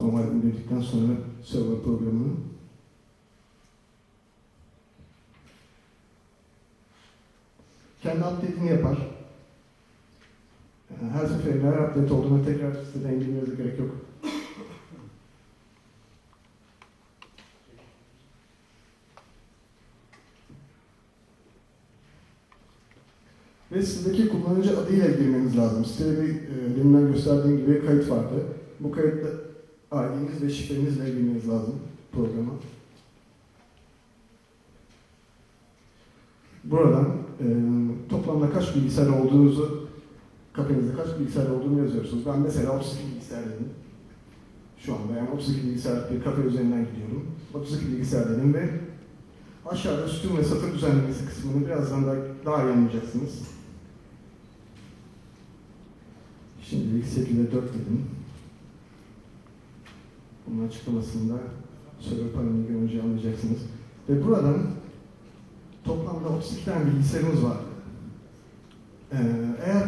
normal indirdikten sonra server programını. Kendi update'ini yapar. Her seferinde her update olduğunda tekrar siteden indirmenize gerek yok. Ve sizdeki kullanıcı adıyla girmeniz lazım. Sitede bir e, gösterdiğim gibi kayıt vardı. Bu kayıtta ID'niz ve şifrenizle girmeniz lazım programa. Buradan e, toplamda kaç bilgisayar olduğunuzu, kafanızda kaç bilgisayar olduğunu yazıyorsunuz. Ben mesela 32 bilgisayar dedim. Şu anda yani 32 bilgisayar bir kafe üzerinden gidiyorum. 32 bilgisayar dedim ve aşağıda sütun ve satır düzenlemesi kısmını birazdan da daha iyi anlayacaksınız. Şimdilik 8'e 4 dedim. Bunun açıklamasında server panelini görünce anlayacaksınız. Ve buradan toplamda 32 tane bilgisayarımız var. Ee, eğer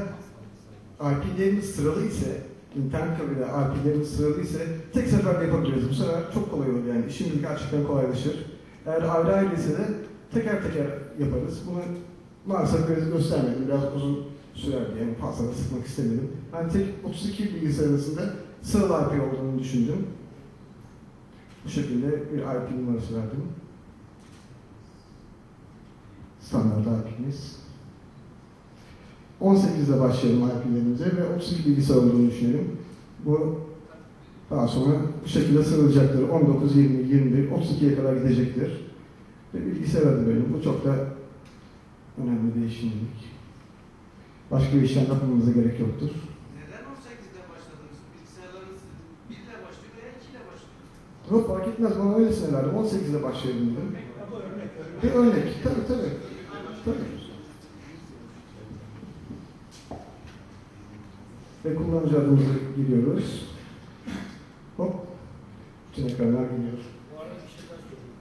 IP'lerimiz sıralı ise, internet kafede IP'lerimiz sıralı ise tek seferde yapabiliriz. Bu sefer çok kolay olur yani. İşimiz gerçekten kolaylaşır. Eğer ayrı ayrı ise de teker teker yaparız. Bunu maalesef gö- göstermedim. Biraz uzun sürer diye yani fazla da sıkmak istemedim. Ben tek 32 bilgisayar arasında sıralı IP olduğunu düşündüm. Bu şekilde bir IP numarası verdim. Standart IP'miz. 18'de başlayalım IP'lerimize ve 32 bilgisayar olduğunu düşünelim. Bu daha sonra bu şekilde sıralayacaktır. 19, 20, 21, 32'ye kadar gidecektir. Ve bilgisayar adı benim. Bu çok da önemli değişimlik. Başka bir işlem yapmamıza gerek yoktur. Neden 18'de başladınız? Bilgisayarlarınız 1 ile başlıyor veya 2 ile başlıyor? Yok fark etmez bana öylesine verdim. 18'de başlayalım dedim. Bir örnek. Tabii tabii. Tabii. Ve kullanıcı adımızı giriyoruz. Hop. Bütün ekranlar geliyor. Bu şey.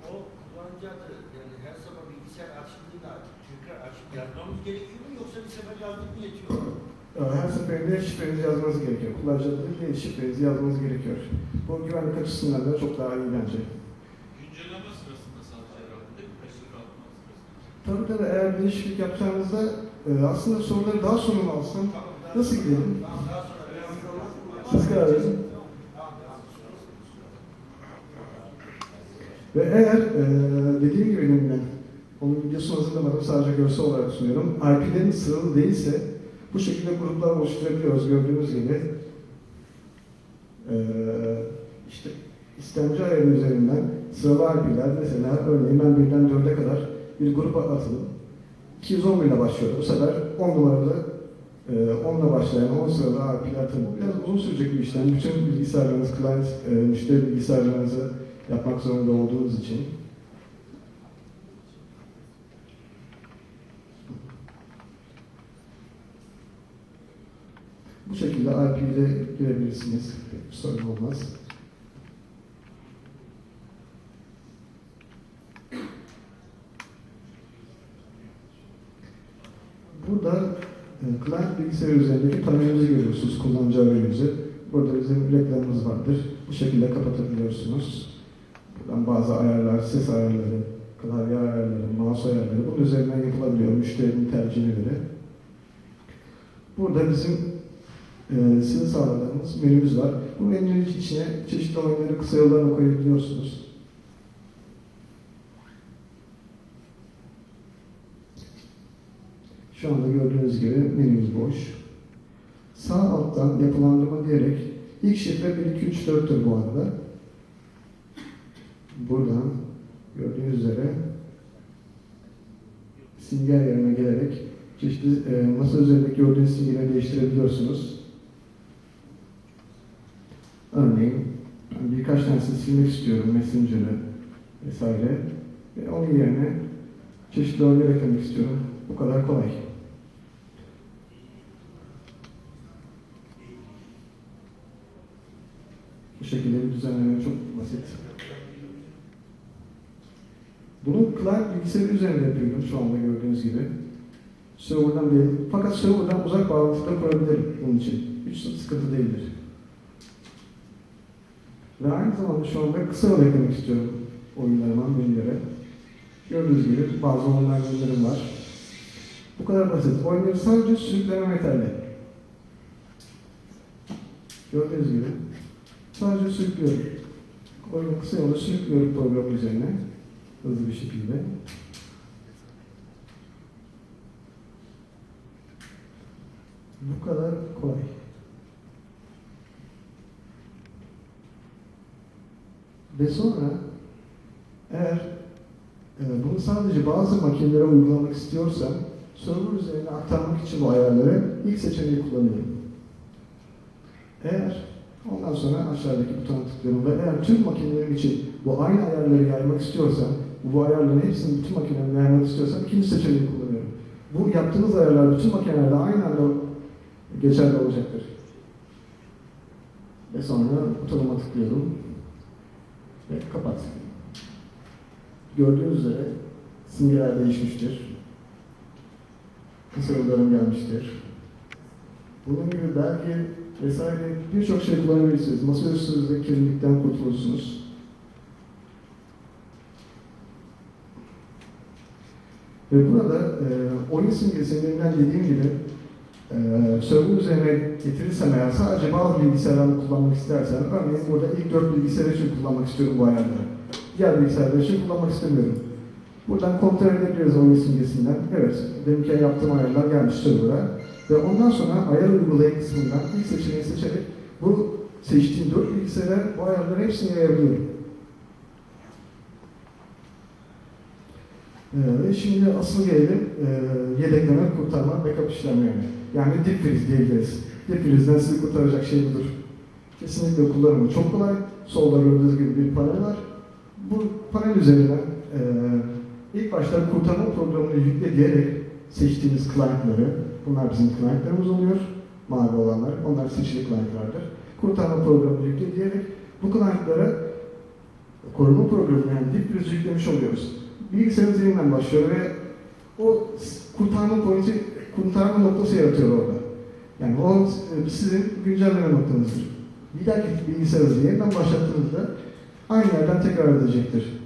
O kullanıcı adı yani her sabah bilgisayar açıldığında tekrar açıp yazmamız gerekiyor mu yoksa bir sefer yazdık mı yetiyor Her seferinde şifrenizi yazmanız gerekiyor. Kullanıcı adını değil, şifrenizi yazmanız gerekiyor. Bu güvenlik açısından da çok daha iyi bence. Güncelleme sırasında sadece herhalde değil mi? Peşin kalkma. Tabii tabii eğer bir değişiklik yapacağınızda e, aslında soruları daha sonra mı alsam? Nasıl gidelim? Siz karar verin. Ve eğer e, dediğim gibi demin onun videosunu hazırlamadım sadece görsel olarak sunuyorum. IP'lerin sıralı değilse bu şekilde gruplar oluşturabiliyoruz gördüğünüz gibi. E, işte istemci ayarı üzerinden sıralı IP'ler mesela örneğin ben birden 4'e kadar bir grupa atılıp 211 ile başlıyor. Bu sefer 10 numaralı e, 10 ile başlayan 10 sıralı IP'ler tabii biraz uzun sürecek bir işlem. Bütün bilgisayarlarınız, client, müşteri bilgisayarlarınızı yapmak zorunda olduğunuz için. Bu şekilde IP ile girebilirsiniz. Bir sorun olmaz. Burada e, client bilgisayar üzerindeki panelimizi görüyorsunuz, kullanıcı arayüzü. Burada bizim reklamımız vardır. Bu şekilde kapatabiliyorsunuz. Buradan bazı ayarlar, ses ayarları, klavye ayarları, mouse ayarları bunun üzerinden yapılabiliyor müşterinin tercihine göre. Burada bizim e, sizin sağladığımız menümüz var. Bu menünün içine çeşitli oyunları kısa yollarla koyabiliyorsunuz. Şu anda gördüğünüz gibi menümüz boş. Sağ alttan yapılandırma diyerek ilk şifre 1, 2, 3, 4'tür bu arada. Buradan gördüğünüz üzere simgeler yerine gelerek çeşitli e, masa üzerindeki gördüğünüz simgeleri değiştirebiliyorsunuz. Örneğin birkaç tanesini silmek istiyorum Messenger'ı vesaire. Ve onun yerine çeşitli oyunlar eklemek istiyorum. Bu kadar kolay. Bu şekilde bir düzenleme çok basit. Bunu client bilgisayarı üzerinde yapıyorum şu anda gördüğünüz gibi. Server'dan değil. Fakat server'dan uzak bağlantıda kurabilirim bunun için. Hiç sıkıntı değildir. Ve aynı zamanda şu anda kısa yol eklemek istiyorum oyunlarıma, menülere. Gördüğünüz gibi bazı online oyunlarım var. Bu kadar basit. Oyunları sadece sürükleme yeterli. Gördüğünüz gibi sadece sürüklüyorum. Oyunu kısa yolda sürüklüyorum program üzerine. Hızlı bir şekilde. Bu kadar kolay. Ve sonra eğer e, bunu sadece bazı makinelere uygulamak istiyorsam server üzerine aktarmak için bu ayarları ilk seçeneği kullanıyorum. Eğer ondan sonra aşağıdaki butona tıklıyorum ve eğer tüm makinelerim için bu aynı ayarları yaymak istiyorsam, bu ayarların hepsini bütün makinelere yaymak istiyorsam ikinci seçeneği kullanıyorum. Bu yaptığınız ayarlar bütün makinelerde aynı anda geçerli olacaktır. Ve sonra butonuma tıklıyorum ve kapat. Gördüğünüz üzere simgeler değişmiştir. Kısa yollarım gelmiştir. Bunun gibi belge vesaire birçok şey kullanabilirsiniz. Masaüstünüzde kirlilikten kurtulursunuz. Ve burada e, oyun simgesinden dediğim gibi e, server üzerine getirirsem eğer sadece bazı bilgisayarlarını kullanmak istersen, örneğin burada ilk dört bilgisayar için kullanmak istiyorum bu ayarları. Diğer bilgisayarlar için kullanmak istemiyorum. Buradan kontrol edebiliriz oyun simgesinden. Evet, benimki yaptığım ayarlar gelmiş server'a. Ve ondan sonra ayar uygulayın kısmından ilk seçeneği seçerek bu seçtiğim dört bilgisayara bu ayarların hepsini yayabiliyorum. Ee, şimdi asıl gelelim e, yedekleme, kurtarma, backup işlemlerine. Yani dip freeze diyebiliriz. Dip freeze'den sizi kurtaracak şey budur. Kesinlikle kullanımı çok kolay. Solda gördüğünüz gibi bir panel var. Bu panel üzerinden e, ilk başta kurtarma programını yükle diyerek seçtiğiniz client'ları, bunlar bizim client'larımız oluyor, mavi olanlar, onlar seçili client'lardır. Kurtarma programını yükle diyerek bu client'lara koruma programını yani dip freeze yüklemiş oluyoruz. Bilgisayarınız yeniden başlıyor ve o kurtarma pointi, kurtarma noktası yaratıyor orada. Yani o e, sizin güncelleme noktanızdır. Bir dahaki bilgisayarınızı yeniden başlattığınızda aynı yerden tekrar edecektir.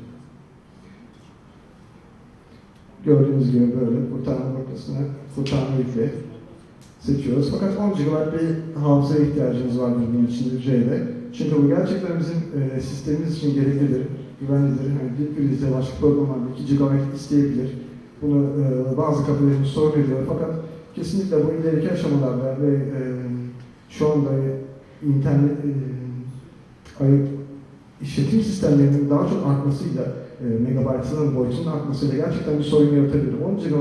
Gördüğünüz gibi böyle kurtarma noktasına kurtarma yükle seçiyoruz. Fakat 10 GB bir hafızaya ihtiyacımız vardır bunun için C'de. Çünkü bu gerçekten bizim e, sistemimiz için gereklidir, güvenlidir. Yani bir krizde başka programlarda 2 GB isteyebilir. Bunu e, bazı kafelerimiz sorun ediyor. Fakat kesinlikle bu ileriki aşamalarda ve e, şu anda internet e, ay- işletim sistemlerinin daha çok artmasıyla e, megabaytının boyutunun artmasıyla gerçekten bir sorun yaratabilir. 10 GB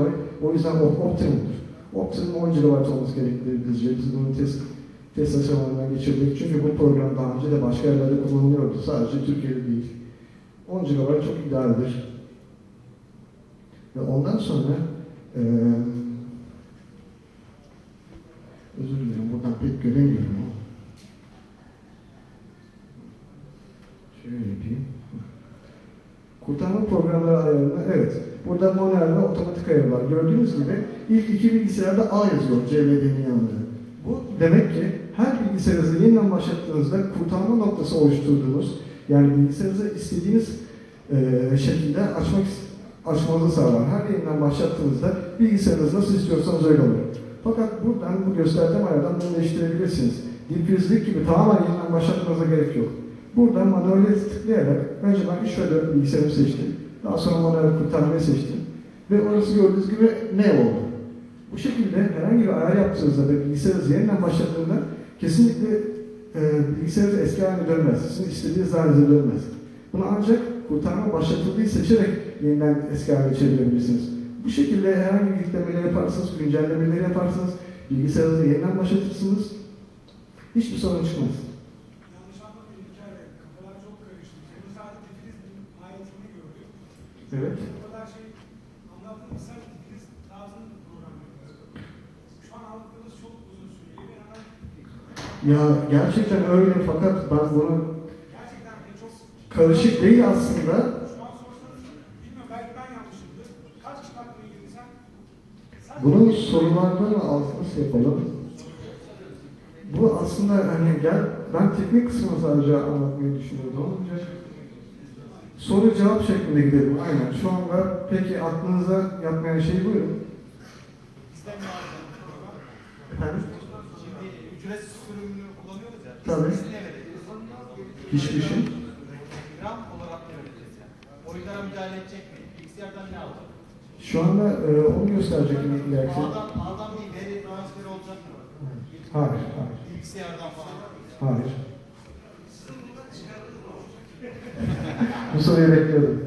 o yüzden op- optimumdur. Optimum 10 GB olması gerektiği bizce. Biz bunu test, test aşamalarından geçirdik. Çünkü bu program daha önce de başka yerlerde kullanılıyordu. Sadece Türkiye'de değil. 10 GB çok idealdir. Ve ondan sonra e, özür dilerim buradan pek göremiyorum ama şöyle yapayım. Kurtarma programları ayarında evet. Burada manuel ve otomatik ayarı var. Gördüğünüz gibi ilk iki bilgisayarda A yazıyor CVD'nin yanında. Bu demek ki her bilgisayarınızı yeniden başlattığınızda kurtarma noktası oluşturduğunuz yani bilgisayarınızı istediğiniz e, şekilde açmak açmanızı sağlar. Her yeniden başlattığınızda bilgisayarınız nasıl istiyorsanız öyle olur. Fakat buradan bu gösterdiğim ayardan bunu değiştirebilirsiniz. Diprizlik gibi tamamen yeniden başlatmanıza gerek yok. Buradan manuel tıklayarak önce ben 3 ve 4 bilgisayarımı seçtim. Daha sonra manuel kurtarmayı seçtim. Ve orası gördüğünüz gibi ne oldu? Bu şekilde herhangi bir ayar yaptığınızda ve bilgisayarınızı yeniden başlattığında kesinlikle e, bilgisayarınız eski haline dönmez. Sizin istediğiniz halinize dönmez. Bunu ancak kurtarma başlatıldıyı seçerek yeniden eski haline çevirebilirsiniz. Bu şekilde herhangi bir yüklemeleri yaparsanız, güncellemeleri yaparsanız, bilgisayarınızı yeniden başlatırsınız. Hiçbir sorun çıkmaz. Evet. Şey Ya gerçekten öyle fakat ben bunu ilgili sen sen Bunun sorulardan altını yapalım. Bu aslında hani gel ben teknik kısmını sadece anlatmayı düşünüyordum. Ancak soru cevap şeklinde gidelim. Aynen. Şu anda peki aklınıza yatmayan şey buyurun. Efendim? Şimdi ücretsiz sürümünü kullanıyoruz ya. Tabii. Hiçbir şey. Gram olarak ne vereceğiz yani? Oyunlara müdahale edecek mi? Bilgisayardan ne alacak? Şu anda e, onu gösterecek ileriki. Ağdan, ağdan bir veri transferi olacak mı? Hayır, hayır, Bilgisayardan falan. hayır. Bu soruyu bekliyordum.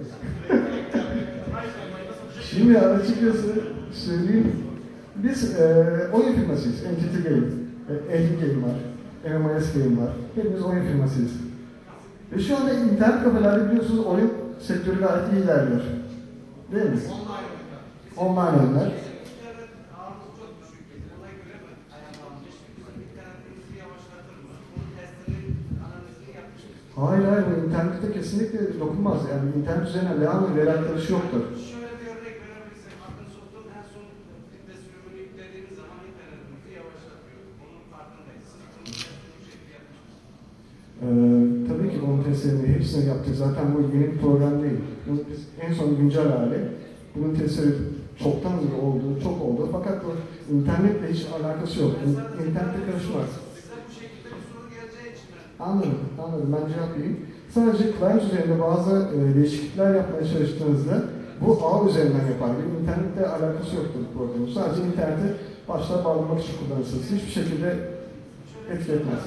Şimdi açıkçası söyleyeyim. Biz e, oyun firmasıyız. Entity Game. E, Eddie Game var. NMS Game var. Hepimiz oyun firmasıyız. Ve şu anda internet kafelerde biliyorsunuz oyun sektörü gayet ilerliyor. Değil mi? Online oyunlar. Hayır hayır internette kesinlikle dokunmaz. Yani internet üzerine lağım veri arkadaşı yoktur. Şöyle bir örnek verebilirsem, Akın Soft'un en son filtre sürümünü yüklediğimiz zaman internetimizi yavaşlatıyor. Onun farkındayız. Siz bunun testini bu şekilde yapmışsınız. Ee, tabii ki bunun testlerini hepsini yaptık. Zaten bu yeni bir program değil. Biz en son güncel hali. Bunun testleri çoktan oldu, çok oldu. Fakat bu internetle hiç alakası yok. İn- İnternette karışmaz. Anladım, anladım. Ben cevap vereyim. Sadece client üzerinde bazı e, değişiklikler yapmaya çalıştığınızda bu ağ üzerinden yapar. Bir internetle alakası yoktur bu programın. Sadece internete başta bağlamak için kullanırsınız. Hiçbir şekilde etki etmez.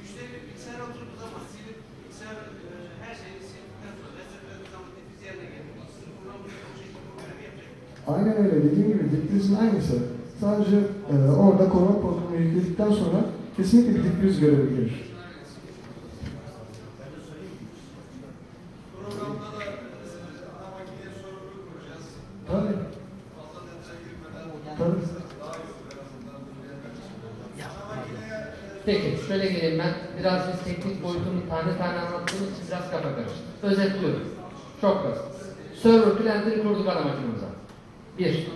Müşteri bir bilgisayara oturduğu zaman silip bilgisayar e, her şeyi sildikten sonra resetlediği zaman netice yerine geliyor. Sizin programınız o şekilde bu görevi yapacak. Aynen öyle. Dediğim gibi diprizin aynısı. Sadece e, orada koruma programı yükledikten sonra kesinlikle sorumlu kuracağız. Tabii. Tabii. Peki şöyle geleyim ben. Biraz biz teknik boyutunu tane tane anlattığımız için biraz kafa karıştı. Özetliyorum. Çok basit. Server client'ini kurduk ana makinemize. Bir.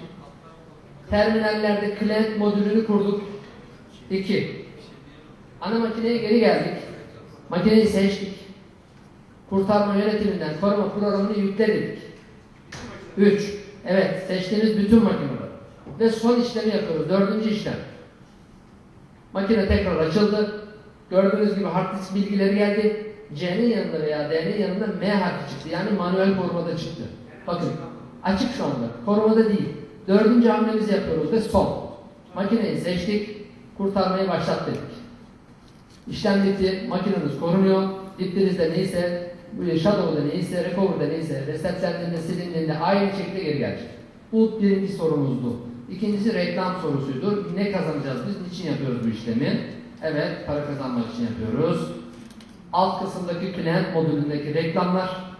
Terminallerde client modülünü kurduk. İki. Ana makineye geri geldik. Makineyi seçtik. Kurtarma yönetiminden koruma programını yükledik. Üç. Evet, seçtiğimiz bütün makineler. Ve son işlemi yapıyoruz. Dördüncü işlem. Makine tekrar açıldı. Gördüğünüz gibi hard disk bilgileri geldi. C'nin yanında veya D'nin yanında M harfi çıktı. Yani manuel korumada çıktı. Bakın açık şu anda. Korumada değil. Dördüncü hamlemizi yapıyoruz ve son. Makineyi seçtik. Kurtarmayı başlat dedik. İşlem bitti. Makineniz korunuyor. Diptinizde neyse, Shadow'da neyse, Recover'da neyse, resetlendiğinde, silindiğinde aynı şekilde geri gelecek. Bu birinci sorumuzdu. İkincisi reklam sorusuydu. Ne kazanacağız biz? Niçin yapıyoruz bu işlemi? Evet, para kazanmak için yapıyoruz. Alt kısımdaki client modülündeki reklamlar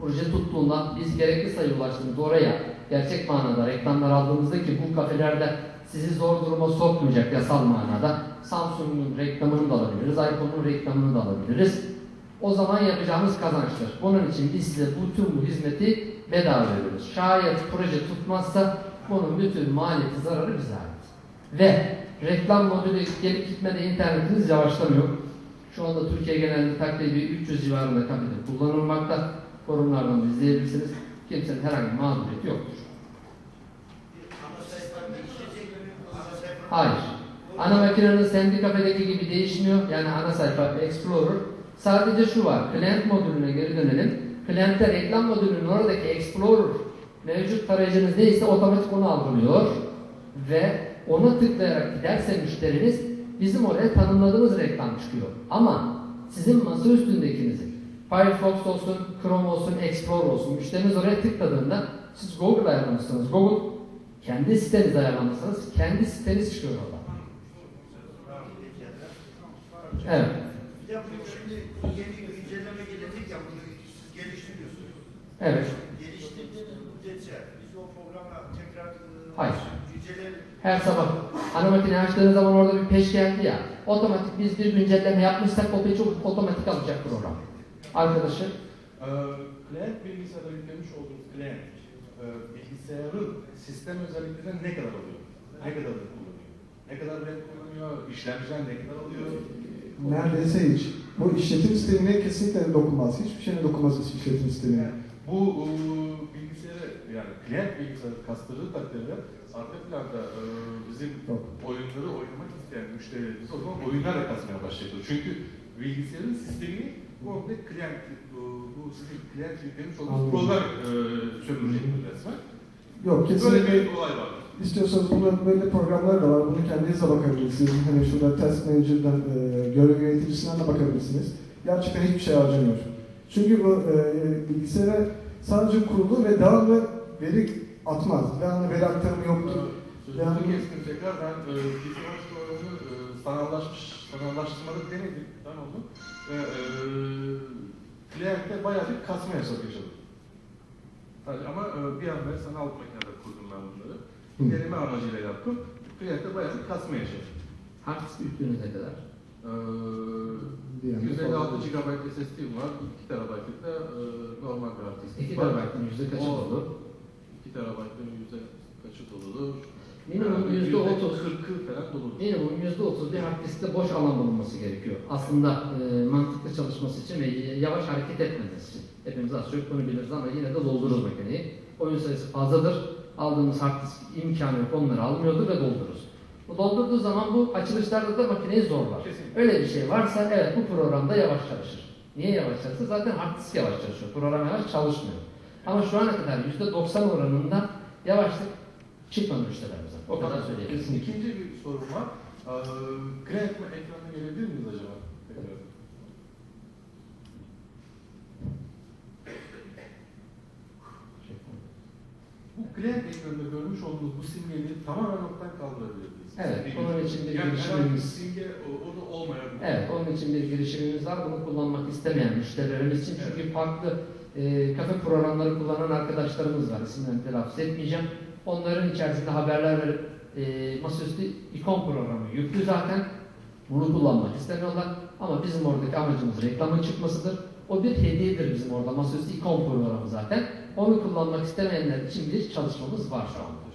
proje tuttuğunda biz gerekli sayı ulaştığımızda oraya gerçek manada reklamlar aldığımızda ki bu kafelerde sizi zor duruma sokmayacak yasal manada Samsung'un reklamını da alabiliriz, iPhone'un reklamını da alabiliriz. O zaman yapacağımız kazançtır. Bunun için biz size bütün bu hizmeti bedava veriyoruz. Şayet proje tutmazsa bunun bütün maliyeti zararı bize ait. Ve reklam modülü gelip gitmede internetiniz yavaşlamıyor. Şu anda Türkiye genelinde takribi 300 civarında kafede kullanılmakta. Forumlardan izleyebilirsiniz. Kimsenin herhangi bir mağduriyeti yoktur. Hayır. Ana makinenin sendi kafedeki gibi değişmiyor. Yani ana sayfa Explorer. Sadece şu var. Client modülüne geri dönelim. Client'te reklam modülünün oradaki Explorer mevcut tarayıcınız neyse otomatik onu algılıyor. Ve ona tıklayarak giderse müşteriniz bizim oraya tanımladığımız reklam çıkıyor. Ama sizin masa üstündekinizi Firefox olsun, Chrome olsun, Explorer olsun müşteriniz oraya tıkladığında siz Google ayarlamışsınız. Google kendi siteniz ayarlamışsınız. Kendi siteniz çıkıyor orada. Evet. Bu şimdi yeni güncelleme gelecek ya bunu siz geliştiriyorsunuz. Evet. Geliştirdiğiniz müddetçe biz o programa tekrar e, Hayır. güncelleyelim. Her sabah ana makine açtığınız zaman orada bir peş geldi ya. Otomatik biz bir güncelleme yapmışsak o peşi otomatik alacak program. Arkadaşı Ee, Client bilgisayara yüklemiş olduğunuz client e, bilgisayarın sistem özelliklerine ne kadar alıyor? Ne kadar kullanıyor? Ne kadar RAM kullanıyor? İşlemciden ne kadar alıyor? neredeyse hiç. Bu işletim sistemine kesinlikle dokunmaz. Hiçbir şeyine dokunmaz işletim sistemine. Bu e, bilgisayarı yani klient bilgisayarı kastırdığı takdirde arka planda e, bizim Yok. oyunları oynamak isteyen müşterilerimiz o zaman oyunlarla kasmaya başladı. Çünkü bilgisayarın sistemini komple klient, bu, bu sizin klient yüklemiş olduğunuz program e, resmen. Yok Böyle kesinlikle bir olay var. İstiyorsanız bunun böyle programlar da var. Bunu kendiniz de bakabilirsiniz. Hani şurada Task Manager'dan, e, görev yöneticisinden de bakabilirsiniz. Gerçekten hiçbir şey harcamıyor. Çünkü bu e, bilgisayara sadece kurulu ve devamlı veri atmaz. Devamlı veri aktarımı yoktur. Sözünüzü Yani- kestim tekrar. Ben e, bilgisayar oyunu e, sanallaşmış, sanallaştırmalı denedim. Ben onu. Ve e, klientte bayağı bir kasma yaşadık yaşadım. Yani ama e, bir anda sanal makinede kurdum ben bunları. Deneme amacıyla yaptım. Klientte bayağı bir kasma yaşadım. Hard büyüklüğünüz ne kadar? E, anda 156 fazla. GB SSD'm var. 2 TB'lık da e, normal bir hard disk 2 var. TB'ın yüzde kaçı dolu? 2 TB'ın yüzde kaçı doludur? Minimum yüzde otuz. 40'ı falan doludur. Minimum yüzde otuz bir hard diskte boş alan bulunması gerekiyor. Aslında e, mantıklı çalışması için ve yavaş hareket etmemesi için. Hepimiz az çok bunu biliriz ama yine de doldururuz makineyi. Oyun sayısı fazladır. Aldığımız hard disk imkanı yok onları almıyordur ve doldururuz. Bu doldurduğu zaman bu açılışlarda da makineyi zorlar. Kesinlikle. Öyle bir şey varsa evet bu programda yavaş çalışır. Niye yavaş çalışır? Zaten hard disk yavaş çalışıyor. Program yavaş çalışmıyor. Ama şu ana kadar yüzde 90 oranında yavaşlık müşterilerimize. O kadar söyleyebilirim. İkinci bir sorum var. Ee, mı ekrana gelebilir miyiz acaba? Bu Grant ekranında görmüş olduğunuz bu simgeyi tamamen ortadan kaldırabilir miyiz? Evet, Simge gibi. için bir yani girişimimiz- simge o- orada olmayan Evet, onun için bir girişimimiz var. Bunu kullanmak istemeyen müşterilerimiz için. Çünkü farklı e, kafe programları kullanan arkadaşlarımız var. İsimlerini telaffuz etmeyeceğim. Onların içerisinde haberler verip e, masaüstü ikon programı yüklü zaten. Bunu kullanmak istemiyorlar. Ama bizim oradaki amacımız reklamın çıkmasıdır. O bir hediyedir bizim orada. Masaüstü ikon programı zaten. Onu kullanmak istemeyenler için bir çalışmamız var şu anda.